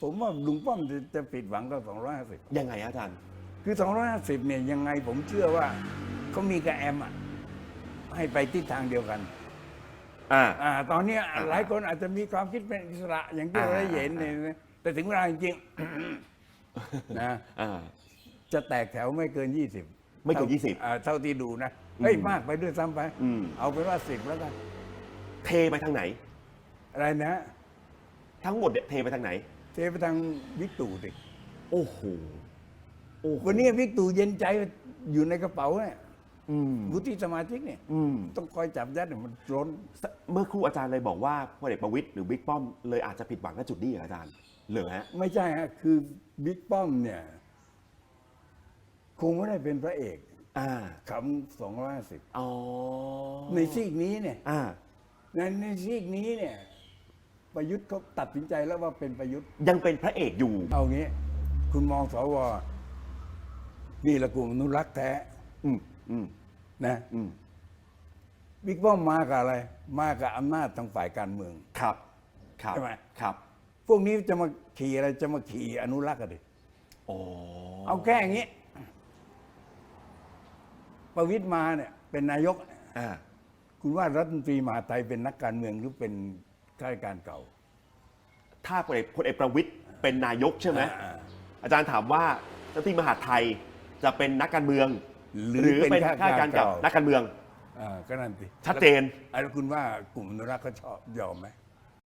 ผมว่าลุงป้อมจะจะผิดหวังก็250 ยังไงอาจารย์ คือ 250 เนี่ยยังไงผมเชื่อว่าเขามีกับแอมอะให้ไปทิศทางเดียวกันอ่า อ่าตอนเนี้ยอ่าหลายคนอาจจะมีความคิดเป็นอิสระอย่างที่เราอ่าได้เห็นเนี่ยนะแต่ถึงเวลาจริงๆ นะ อ่า จะแตกแถวไม่เกิน 20ไม่เกินท่า20อ่าเท่าที่ดูนะเฮ้ยอืมมากไปด้วยซ้ำไป อืม เอาเป็นว่าสิบแล้วกันเทไปทางไหน อะไรนะ ทั้งหมดเนี่ยเทไปทางไหน เทไปทางวิกตู่สิโอ้โหโอ้โหวันนี้วิกตู่เย็นใจอยู่ในกระเป๋าเนี่ยอืมวุฒิสมาชิกเนี่ย อืมต้องคอยจับยัดเนี่ยมันล้นเมื่อครู่อาจารย์เลยบอกว่าพลเอกประวิตยหรือบิ๊กป้อมเลยอาจจะผิดหวังณจุดนี้เหรออาจารย์เหรอฮะ ไม่ใช่ฮะคือบิ๊กป้อมเนี่ย คงไม่ได้เป็นพระเอกอ่าคำสองร้อยสิบอ๋อในซีกนี้เนี่ย อ่า ในในซีกนี้เนี่ย ประยุทธ์เขาตัดสินใจแล้วว่าเป็นประยุทธ์ ยังเป็นพระเอกอยู่ เอางี้ คุณมองสวนี่ละกลุ่มอนุรักษ์แท้อืมอืมนะอืมบิ๊กป้อมมากับอะไร มากับอำนาจทางฝ่ายการเมือง ครับ ครับใช่ไหม ครับพวกนี้จะมาขี่อะไรจะมาขี่อนุรักษ์กันดิอ๋อเอาแค่อย่างนี้ ประวิตยมาเนี่ย เป็นนายก อ่าคุณว่ารัฐมนตรีมหาดไทยเป็นนักการเมืองหรือเป็น ข้าราชการเก่า ถ้าพลเอกพลเอกประวิตยเป็นนายกใช่ไหมอ่าอาจารย์ถามว่าเจ้าที่มหาดไทยจะเป็นนักการเมืองหรือเป็นข้าข้าราชราชกาการรกับเก่านักการเมือง อ่าก็นั่นสิชัดเจนแล้วคุณว่ากลุ่มอนุรักษ์เขาชอบยอมไหม